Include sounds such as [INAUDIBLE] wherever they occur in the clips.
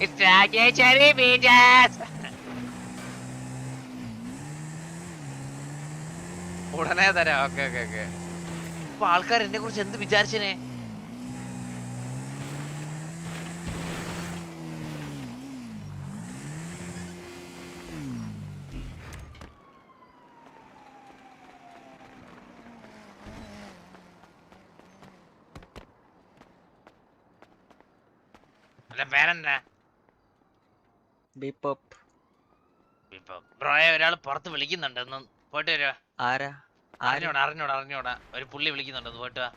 It's Rajeshwari Beaches. ഉടനെ തരാം. Okay okay okay. ഇപ്പൊ ആൾക്കാർ എന്നെ കുറിച്ച് എന്ത് വിചാരിച്ചനെ? അല്ല പേരെന്താ ബ്രോയെ ഒരാൾ പുറത്ത് വിളിക്കുന്നുണ്ട്. ഒന്ന് പോയിട്ട് വരുവാ ആരാ? അറിഞ്ഞോടാ അറിഞ്ഞോടാ അറിഞ്ഞോടാ. ഒരു പുള്ളി വിളിക്കുന്നുണ്ട്. പോയിട്ട് വാ.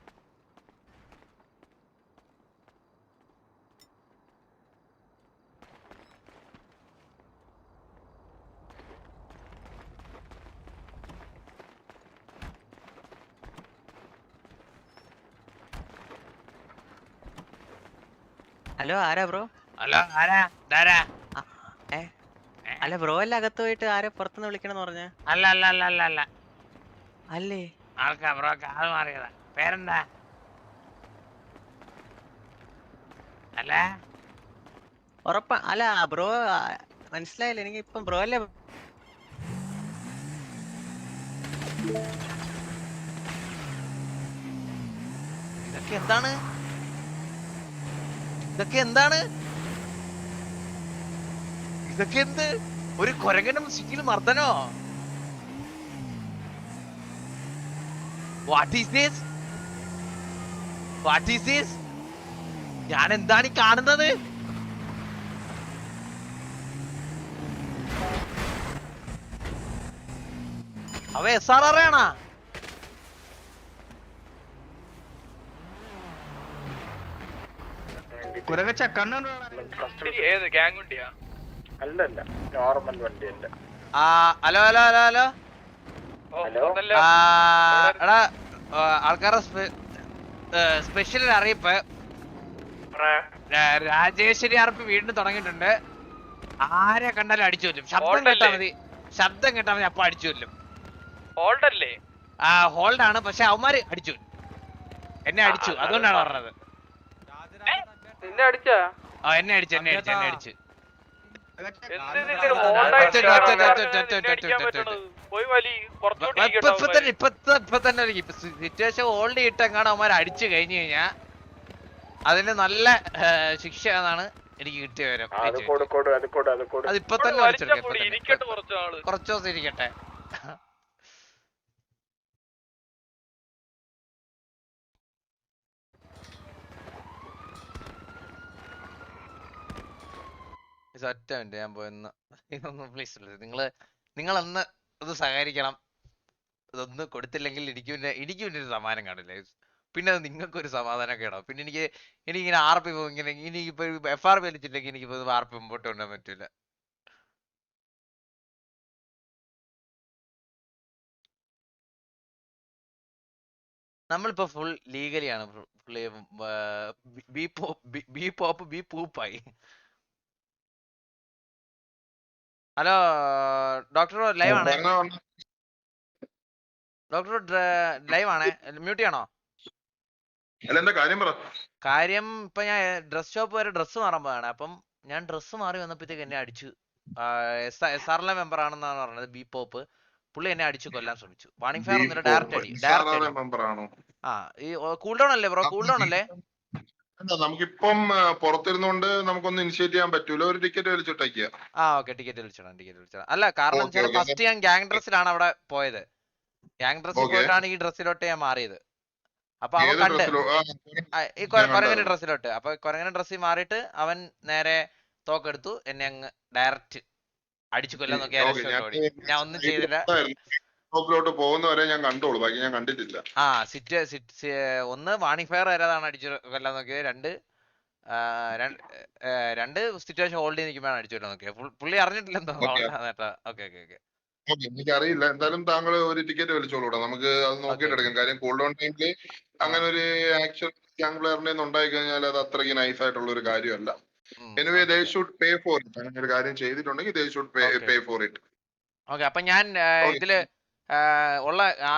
ഹലോ ആരാ ബ്രോ ഹലോ ആരാ? ഇതാരാ? അല്ല ബ്രോ അല്ല അകത്ത് പോയിട്ട് ആരെ പുറത്തുനിന്ന് വിളിക്കണമെന്ന് പറഞ്ഞ? അല്ല അല്ല അല്ല അല്ല അല്ല. അല്ലേ? ആൾക്കാ ബ്രോ കാത് മാറിയതാ. പേരെന്താ? അല്ല? ഉറപ്പ അല്ല ബ്രോ മനസ്സിലായില്ല എനിക്ക് ഇപ്പം ബ്രോ അല്ലേ? ഇതൊക്കെ എന്താണ്? ഇതൊക്കെ എന്താണ്? ഇതൊക്കെ എന്ത് ഒരു കൊരങ്ങനും സിറ്റിയിൽ മർദ്ദനോ? What is this what is this ഞാൻ എന്താണ് ഈ കാണുന്നത്? അവ എസ് ആർ അറിയണ കുരങ്ങച്ച കണ്ണു ഏത് ഗ്യാങ് വണ്ടിയാ അല്ലല്ല നോർമൽ വണ്ടിയല്ല. ആ hello hello hello hello. Hello? എടാ ആൾക്കാരുടെ സ്പെഷ്യൽ അറിയിപ്പ്. രാജേശ്വരി അറിപ്പ് വീണ്ടും തുടങ്ങിയിട്ടുണ്ട്. ആരെ കണ്ടാലും അടിച്ചു കൊല്ലും. ശബ്ദം കേട്ടാ മതി. ശബ്ദം കേട്ടാ മതി അപ്പൊ അടിച്ചു കൊല്ലും. ഹോൾഡ് അല്ലേ? ആ ഹോൾഡ് ആണ് പക്ഷെ അവന്മാര് അടിച്ചു എന്നെ അടിച്ചു അതുകൊണ്ടാണ് അത് പറഞ്ഞത്. അടിച്ചാ? എന്നെ അടിച്ചു എന്നെ അടിച്ചു എന്നെ അടിച്ചു. സിറ്റുവേഷൻ ഹോൾഡ് ചെയ്തിട്ട് എങ്ങാണ് അവന്മാർ അടിച്ചു കഴിഞ്ഞു കഴിഞ്ഞാ അതിന് നല്ല ശിക്ഷ എന്നാണ് എനിക്ക് കിട്ടിയ വിവരം. അത് കൊടു കൊടു അത് കൊടു അത് കൊടു അത് ഇപ്പൊ തന്നെ. കുറച്ചു ഇരിക്കട്ടെ കുറച്ച് ആൾ. കുറച്ച് ദിവസം ഇരിക്കട്ടെ. ഒറ്റ മിനിറ്റ് ഞാൻ പോയെന്ന്. ഇതൊന്ന് പ്ലീസ് നിങ്ങൾ നിങ്ങൾ അന്ന് ഇത് സഹകരിക്കണം. ഇതൊന്ന് കൊടുത്തില്ലെങ്കിൽ എനിക്ക് പിന്നെ എനിക്ക് പിന്നെ ഒരു സമാധാനം കാണില്ല. പിന്നെ അത് നിങ്ങൾക്കൊരു സമാധാനം കേടാവും. പിന്നെ എനിക്ക് എനിക്കിങ്ങനെ ആർ പി പോകും. ഇങ്ങനെ ഇനി ഇപ്പൊ എഫ് ആർ പി എനിക്ക് ആർ പി മുമ്പോട്ട് കൊണ്ടുപോകാൻ പറ്റൂല. നമ്മളിപ്പോ ഫുൾ ലീഗലി ആണ്. ഫുള്ളി ബി ബി പോപ്പ് ബി പൂപ്പായി. ഹലോ ഡോക്ടർ ലൈവ് ആണ് ഡോക്ടർ ലൈവ് ആണ് മ്യൂട്ട് ചെയ്യണോ? കാര്യം ഇപ്പൊ ഞാൻ ഡ്രസ് ഷോപ്പ് വരെ ഡ്രസ്സ് മാറാൻ പോവാണ്. അപ്പം ഞാൻ ഡ്രസ്സ് മാറി വന്നപ്പോഴത്തേക്ക് എന്നെ അടിച്ചു. എസ് ആറിലെ മെമ്പർ ആണെന്നാണ് പറഞ്ഞത് ബി പോപ്പ്. പുള്ളി എന്നെ അടിച്ചു കൊല്ലാൻ ശ്രമിച്ചു. വാണിംഗ് ഫയർ ഡയറക്റ്റ് അടി ഡയറക്റ്റ് ആ ഈ കൂൾ ഡൗൺ അല്ലേ ബ്രോ? കൂൾ ഡൗൺ അല്ലേ? എന്താ നമുക്കിപ്പം പുറത്തിരുന്നോണ്ട് നമുക്കൊന്ന് ഇനിഷ്യേറ്റ് ചെയ്യാൻ പറ്റൂല. ഒരു ടിക്കറ്റ് വലിച്ചിട്ടേക്കുക ആ ഓക്കെ ടിക്കറ്റ് വിളിച്ചോളാം ടിക്കറ്റ് വിളിച്ചോളാം അല്ല കാരണം Okay, okay. ഫസ്റ്റ് ഞാൻ ഗാങ് ഡ്രസ്സിലാണ് അവിടെ പോയത്. ഗാങ് ഡ്രസ്സിൽ Okay. പോയിട്ടാണ് ഈ ഡ്രസ്സിലോട്ട് ഞാൻ മാറിയത്. അപ്പൊ അവൻ ഏത് കണ്ട്. ഡ്രസ്സിലോ ആ, ആ, ഈ കൊ- ഞാൻ കൊരങ്ങന്റെ കണ്ടായിരുന്നു. ഡ്രസ്സിലോട്ട് അപ്പൊ കൊരങ്ങനെ ഡ്രസ്സിൽ മാറിയിട്ട് അവൻ നേരെ തോക്കെടുത്തു എന്നെ അങ്ങ് ഡയറക്റ്റ് അടിച്ചു കൊല്ലാൻ നോക്കി ഞാൻ ഒന്നും ചെയ്തില്ല. [LAUGHS] ഷോപ്പിലോട്ട് പോകുന്നവരെ ഞാൻ കണ്ടോളൂ. ബാക്കി ഞാൻ കണ്ടിട്ടില്ല. ആ സിറ്റ് സിറ്റ് ഒന്ന് വാണിംഗ് ഫയർ വരാതാണ് അടിച്ചു കൊല്ലാൻ നോക്കിയത്. രണ്ട് രണ്ട് സിറ്റുവേഷൻ ഹോൾഡ് ചെയ്ത് നിൽക്കുമ്പോഴാണ് അടിച്ചു കൊല്ലാൻ നോക്കിയത്. പുള്ളി അറിഞ്ഞിട്ടില്ലെന്തോ എന്തോ ഓക്കെ. ഓക്കെ ഓക്കെ എനിക്കറിയില്ല. എന്തായാലും താങ്കൾ ഒരു ടിക്കറ്റ് വലിച്ചോളൂടാ നമുക്ക് അത് നോക്കിയിട്ട് എടുക്കാം. കാര്യം കൂൾ ഡൗൺ ടൈമിൽ അങ്ങനെ ഒരു ആക്ഷൻ യങ് പ്ലെയറിന്റെ ഉണ്ടായി കഴിഞ്ഞാൽ അത് അത്രയ്ക്ക് നൈസ് ആയിട്ടുള്ള ഒരു കാര്യമല്ല. Anyway they should pay for it അങ്ങനെ ഒരു കാര്യം ചെയ്തിട്ടുണ്ടെങ്കിൽ they should pay for it okay അപ്പൊ ഞാൻ ഇതിൽ ഉള്ള ആ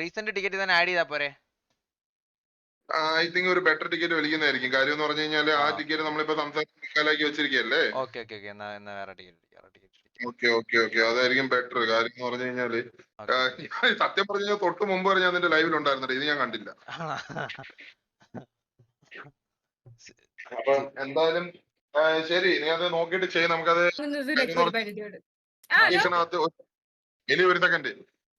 റീസെന്റ് ടിക്കറ്റ് തന്നെ ആഡ് ചെയ്താ പോരെ? ഐ തിങ്ക് ഒരു ബെറ്റർ ടിക്കറ്റ് വലിക്കുന്നതായിരിക്കും കാര്യം എന്ന് പറഞ്ഞു കഴിഞ്ഞാൽ ആ. ടിക്കറ്റ് നമ്മളിപ്പോ സംസാരിക്കാലാക്കി വെച്ചിരിക്കല്ലേ ഓക്കെ ഓക്കെ ഓക്കെ. എന്നാ എന്നാ വേറെ ടിക്കറ്റ് ഓക്കെ ഓക്കെ ഓക്കെ. അതായിരിക്കും ബെറ്റർ. കാര്യം എന്ന് പറഞ്ഞു കഴിഞ്ഞാൽ [LAUGHS] സത്യം പറഞ്ഞു കഴിഞ്ഞാൽ തൊട്ട് മുമ്പ് വരെ ഞാൻ നിന്റെ ലൈവിൽ ഉണ്ടായിരുന്നില്ല ഇത് ഞാൻ കണ്ടില്ല. അപ്പം എന്തായാലും ശരി. നീ അത് നോക്കിയിട്ട് ചെയ്യും. നമുക്കത് ഇനി ഒരു സെക്കൻഡ്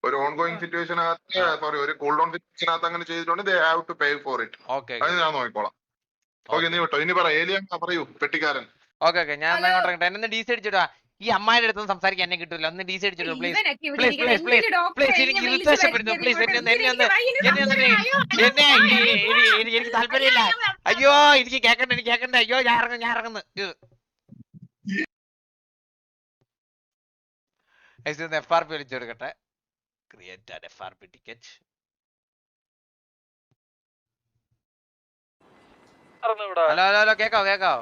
ഒരു ഓൺ ഗോയിങ് സിറ്റുവേഷനകത്ത് സോറി ഒരു കൂൾ ഡൗൺ സിറ്റുവേഷനകത്ത് അങ്ങനെ ചെയ്തിട്ടുണ്ട് they have to pay for it okay അത് ഞാൻ നോക്കിക്കോളാം. ഓക്കെ നീ വിട്ടോ. ഇനി പറ ഏലിയൻ പറയൂ പെട്ടിക്കാരൻ. ഓക്കെ ഓക്കെ ഞാൻ എന്നാ ഇങ്ങോട്ട് ഇറങ്ങട്ടെ. എന്നെ ഡി സി അടിച്ചിടാ ഈ അമ്മായിയുടെ അടുത്ത് സംസാരിക്കാൻ എന്നെ കിട്ടില്ല ഒന്ന് D C please please please please please എനിക്ക് irritation പ്ലീസ് എന്നെ ഒന്ന് എന്നെ ഒന്ന് എന്നെ ഒന്ന് എന്നെ എനിക്ക് താല്പര്യമില്ല. അയ്യോ എനിക്ക് കേക്കണ്ട എനിക്ക് കേക്കണ്ട. അയ്യോ ഞാൻ ഇറങ്ങുന്നു ഞാൻ ഇറങ്ങുന്നു എഫ് ആർ പി വിളിച്ചു കൊടുക്കട്ടെ. Create an F R P ticket ഇവിടെ ഹലോ ഹലോ ഹലോ കേക്കാവോ കേക്കാവോ?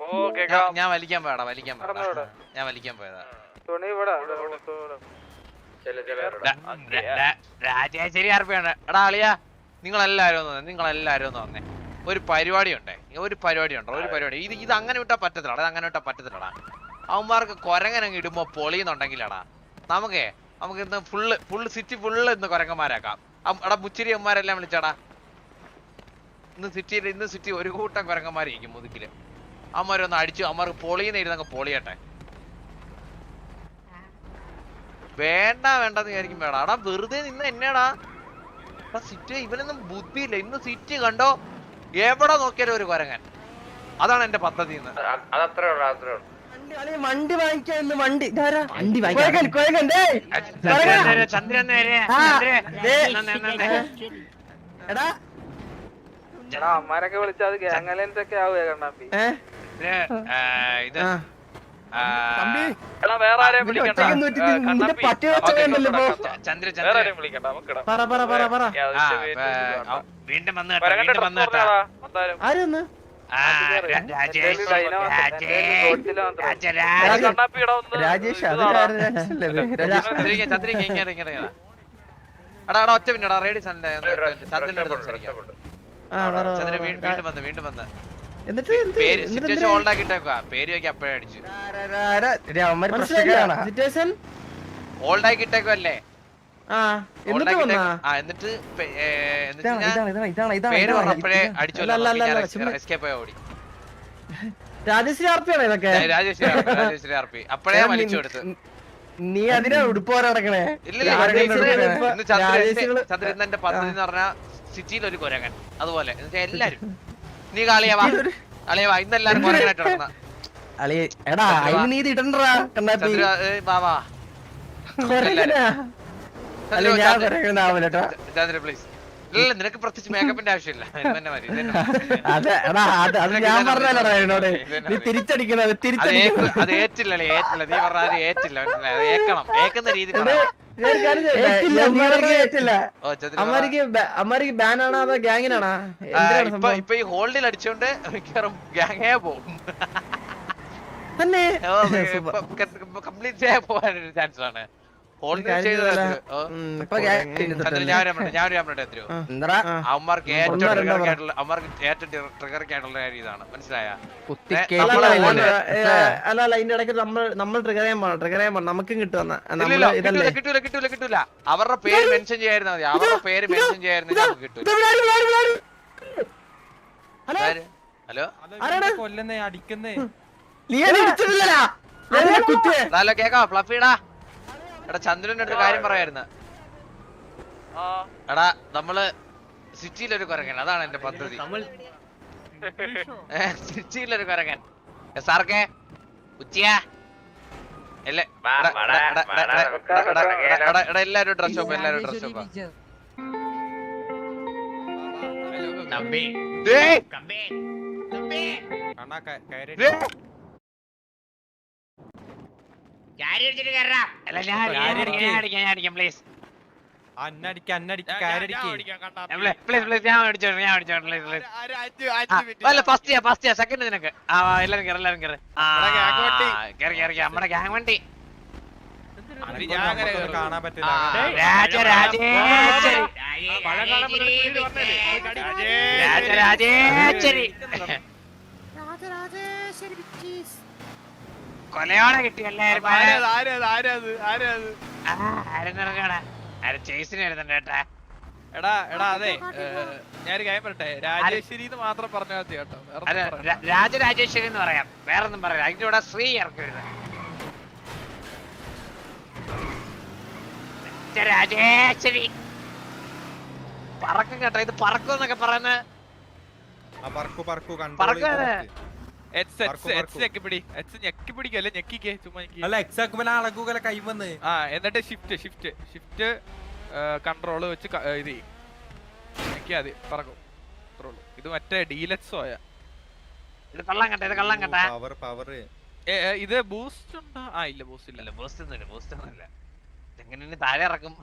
ഓ ഞാൻ- കേക്കാം. ഞാൻ വലിക്കാൻ പോയടാ വലിക്കാൻ പോയടാ. ഞാൻ വലിക്കാൻ പോയതാ. രാജേശ്വരി ആർപ്പിയാണ്. എടാ അളിയാ നിങ്ങളെല്ലാരും ഒന്ന് വന്നേ, നിങ്ങളെല്ലാരും ഒന്ന് വന്നേ. ഒരു പരിപാടി ഉണ്ടേ ഒരു പരിപാടി ഉണ്ടോ ഒരു പരിപാടി. ഇത് ഇത് അങ്ങനെ വിട്ടാ പറ്റത്തില്ലടാ ഇത് അങ്ങനെ വിട്ടാ പറ്റത്തില്ലടാ. അവന്മാർക്ക് കൊരങ്ങനങ്ങ് ഇടുമ്പോ പൊളിയുന്നുണ്ടെങ്കിലടാ. നമുക്കേ നമുക്ക് ഇന്ന് ഫുള്ള് ഫുള്ള് സിറ്റി ഫുള്ള് ഇന്ന് കൊരങ്ങന്മാരാക്കാം. എടാ മുച്ചിരി അമ്മമാരെല്ലാം വിളിച്ചാടാ. ഇന്ന് സിറ്റിയിൽ ഇന്ന് സിറ്റി ഒരു കൂട്ടം കൊരങ്ങന്മാരിരിക്കും മുതുക്കിൽ. അമ്മമാരൊന്ന് അടിച്ചു അമ്മമാർക്ക് പൊളിയുന്ന ഇരുന്നങ്ങ് പൊളിയട്ടെ. വേണ്ട വേണ്ടെന്ന് വിചാരിക്കും വേണം എടാ വെറുതെ നിന്ന് എന്നേടാ. സിറ്റി ഇവനൊന്നും ബുദ്ധിയില്ല. ഇന്ന് സിറ്റി കണ്ടോ? എവിടെ നോക്കിയാലും ഒരു കുരങ്ങൻ. അതാണ് എന്റെ പദ്ധതി അതത്രേ ഉള്ളൂ അത്രേ ഇന്ന് വണ്ടി വാങ്ങിക്കാൻ വണ്ടി. വണ്ടി എടാ. എടാ അമ്മാരൊക്കെ വിളിച്ചത് അത് ഒക്കെ ആവുക വീണ്ടും വന്നു കേട്ടോ വീണ്ടും വന്നു കേട്ടോ. രാജേഷ് അത് എടാ റേഡി സൺഡേ. ചന്ദ്രന്റെ അടുത്ത് സംസാരിക്കാം. വീണ്ടും വീണ്ടും സിറ്റുവേഷൻ ഹോൾഡ് പേര് നോക്കി അടിച്ചു. ഹോൾഡ് എന്നിട്ട് രാജശ്രീ ആർപ്പിയാണോ ഇതൊക്കെ? രാജശ്രീ രാജശ്രീ ആർപ്പി അപ്പഴേ വലിച്ചു കൊടുത്ത്. നീ അതിനെ ഉടുപ്പോരെ നടക്കണേ? ചന്ദ്രന്റെ പദ്ധതി എന്ന് പറഞ്ഞാൽ സിറ്റിയിൽ ഒരു കൊരകൻ അതുപോലെ എല്ലാരും. നീ കാളിയാവാ അളിയവാ ഇന്നെല്ലാരും കൊരകനായിട്ട് നടക്കുന്ന അളി എടാ നീ ഇടണ്ടാ കണ്ടാ വാ വാ. പ്ലീസ് നിനക്ക് പ്രത്യേകിച്ച് മേക്കപ്പിന്റെ ആവശ്യമില്ല. അത് ഏറ്റില്ല ഏറ്റില്ല. നീ പറഞ്ഞ അത് ഏറ്റില്ല. ഏക്കണം. ഏക്കുന്ന രീതി ബാനാണോ അതോ ഗ്യാങ്ങിനാണോ ഇപ്പൊ ഈ ഹോൾഡിൽ അടിച്ചോണ്ട് മിക്കവാറും ഗ്യാങ്ങേ പോകും [LAUGHS] കംപ്ലീറ്റ് ചെയ്യാൻ പോകാനൊരു ചാൻസ് ആണ്. അവന്മാർക്ക് ഏറ്റവും ഇതാണ്. അല്ല നമ്മൾ നമ്മൾ ട്രിഗർ ചെയ്യാൻ ട്രിഗർ ചെയ്യാൻ പോണം. നമുക്കും അവരുടെ പേര് മെൻഷൻ ചെയ്യായിരുന്നാ മതി. അവരുടെ പേര് മെൻഷൻ ചെയ്യായിരുന്നെങ്കിൽ ഹലോ? കൊല്ലുന്നേ അടിക്കുന്നേ. നീ കുത്തിയേ. കേക്കാം ഫ്ലഫിടാ. എടാ ചന്ദ്രന്റെ അടുത്ത് കാര്യം പറയായിരുന്നു. എടാ നമ്മൾ സിറ്റിയിലൊരു കുരങ്ങൻ അതാണ് എന്റെ പദ്ധതി. സിറ്റിയിലൊരു കുരങ്ങൻ. സാർക്കേ ഉച്ചയാ? എല്ലാരും ഡ്രസ് ഷോപ്പ് എല്ലാരും ഡ്രസ് ഷോപ്പ് കമ്പേ കമ്പേ കമ്പേ കണ്ണാ കയറി പ്ലീസ് രാജരാജേശ്വരി കൊലയോടെ കിട്ടിയല്ലേ? ആരെന്നിറങ്ങണ ആരെ ചേസിന് വരുന്നുണ്ട് കേട്ടാ എടാ എടാ അതെ ഏ, ഞാനൊരു കാര്യം പറയട്ടെ? രാജേശ്വരി എന്ന് മാത്രം പറഞ്ഞാൽ മതി കേട്ടോ. വേറെ ഒന്നും രാജരാജേശ്വരി എന്ന് പറയാം. വേറൊന്നും പറയാം അതിന്റെ കൂടെ ശ്രീ ഇറക്കരുത്. രാജേശ്വരി. പറക്കും കേട്ടോ. ഇത് പറക്കും എന്നൊക്കെ പറയുന്നത്. ആ പറക്കു പറക്കു. പറക്ക്. എന്നിട്ട് ഷിഫ്റ്റ് ഷിഫ്റ്റ് ഷിഫ്റ്റ് കൺട്രോൾ വെച്ച് ഇത് ചെയ്യും. ഞെക്കിയാ മതി പറക്കും. ഉള്ളൂ. ഇത് മറ്റേ ഡീലക്സോ ആയ. ഇത് ഇത് ഇത് ബൂസ്റ്റ് ഉണ്ടോ? ആ ഇല്ല ബൂസ്റ്റ് ഇല്ല. ബൂസ്റ്റ് ഒന്നുമില്ല ബൂസ്റ്റ് ഒന്നുമില്ല ഇനി താഴെ ഇറക്കും?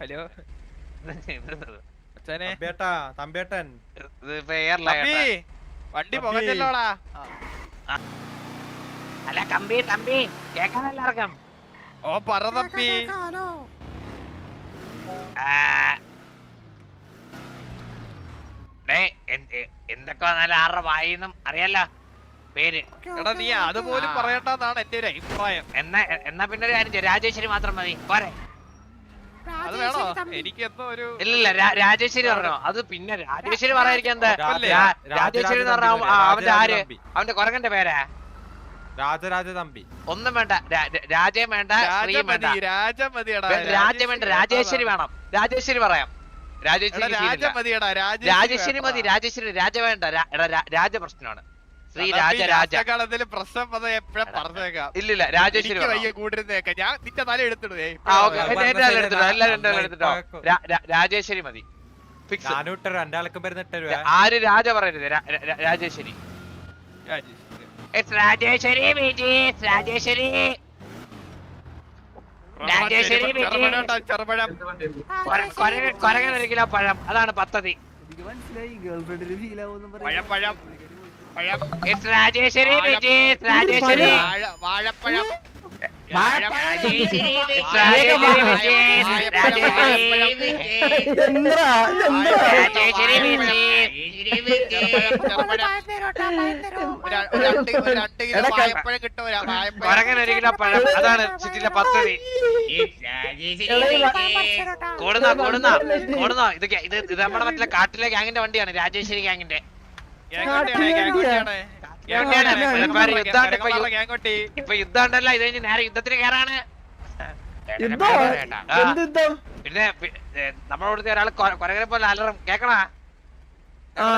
ഹലോ. അച്ഛനെ. തമ്പേട്ടാ തമ്പേട്ടൻ ഇതിപ്പോ എയർലാ തമ്പി. വണ്ടി പോകത്തില്ലോടാ. അല്ല കമ്പി തമ്പി കേക്കാൻ എല്ലാവർക്കും. ഓ പറ തമ്പി. ആ. എന്തൊക്കെ വന്നാലും ആരുടെ വായിന്നും അറിയാലോ. പേര്. എടാ നീ അതുപോലും. പറയണ്ടെന്നാണ് എന്റെ ഒരു അഭിപ്രായം. എന്നാ എന്നാ പിന്നെ ഒരു കാര്യം രാജേശ്വരി മാത്രം മതി. പോരെ. അത് വേണോ? എനിക്ക് എന്തോ ഒരു ഇല്ല രാജേശ്വരി പറഞ്ഞോ? അത് പിന്നെ രാജേശ്വരി പറയാതിരിക്കാൻ എന്താ രാജേശ്വരി എന്ന് പറഞ്ഞ അവന്റെ ആര്? അവന്റെ കൊരങ്ങന്റെ പേരാ? രാജരാജ തമ്പി. ഒന്നും വേണ്ട. രാജയും വേണ്ട ശ്രീയും വേണ്ട. രാജമതി രാജ്യം വേണ്ട രാജേശ്വരി വേണം. രാജേശ്വരി പറയാം. രാജേശ്വരി രാജേശ്വരി മതി രാജേശ്വരി രാജ വേണ്ട. രാജ പ്രശ്നമാണ്. ശ്രീ രാജരാജ രാജ രാജകാലത്തിൽ പ്രശ്നം പദം എപ്പോഴും പറഞ്ഞേക്കാം? ഇല്ലില്ല രാജേശ്വരി രാജേശ്വരി മതി. ആര് രാജ പറയരുത്? രാജേശ്വരി. രാജേശ്വരി. കിലോ പഴം. അതാണ് പദ്ധതി. മനസ്സിലായി പഴം ഫീൽ ആവും പഴം it's രാജേശ്വരി വാഴപ്പഴം. രാജേശ്വരി. ഒരു കിലോ പഴം. അതാണ് സിറ്റിയിലെ പദ്ധതി കൂടുന്ന കൂടുന്ന? കൂടുന്ന? ഇതൊക്കെ ഇത് ഇത് നമ്മുടെ മറ്റേ കാട്ടിലെ ഗ്യാങ്ങിന്റെ വണ്ടിയാണ് രാജേശ്വരി ഗ്യാങ്ങിന്റെ ഇപ്പൊ കരങ്ങന്മാരുടെ യു- ഗ്യാങ്ങോട്ടി. യുദ്ധം ഉണ്ടല്ലോ ഇത് കഴിഞ്ഞ് നേരെ യുദ്ധത്തിന് കയറാണ് പിന്നെ ഒരാൾ കൊരകരെ പോലെ അലറും. കേക്കണ?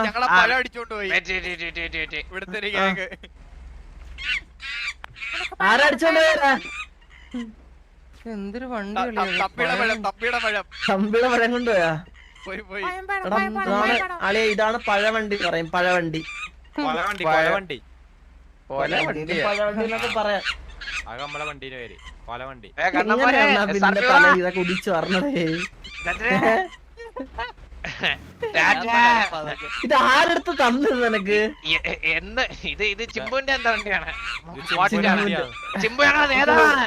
ഞങ്ങളെ പല അടിച്ചോണ്ട് പോയി. ഇവിടുത്തെ ഒരു ഗ്യാങ് എന്തൊരു വണ്ടി ത- തപ്പിയുടെ പഴം തപ്പിയുടെ പഴം കമ്പിയുടെ പഴം കൊണ്ടുപോയാ? പോയി പോയി. ഇതാണ് അളിയ ഇതാണ് പഴവണ്ടി പറയും പഴവണ്ടി. പഴവണ്ടി പഴവണ്ടി. എന്നൊക്കെ പറയാം. അത് നമ്മളെ വണ്ടീന്റെ പേര്. കൊലവണ്ടി കണ്ണമ്മോനെ എങ്ങനെയാ പിന്നെ സർവ- കുടിച്ചു പറഞ്ഞതേ? ഇത് ആരെടുത്ത് തന്നു നിനക്ക്? എന്ന് ഇത് ഇത് ചിമ്പുവിന്റെ എന്താ വണ്ടിയാണ്. ചിമ്പു ഞങ്ങളുടെ നേതാവാണ്.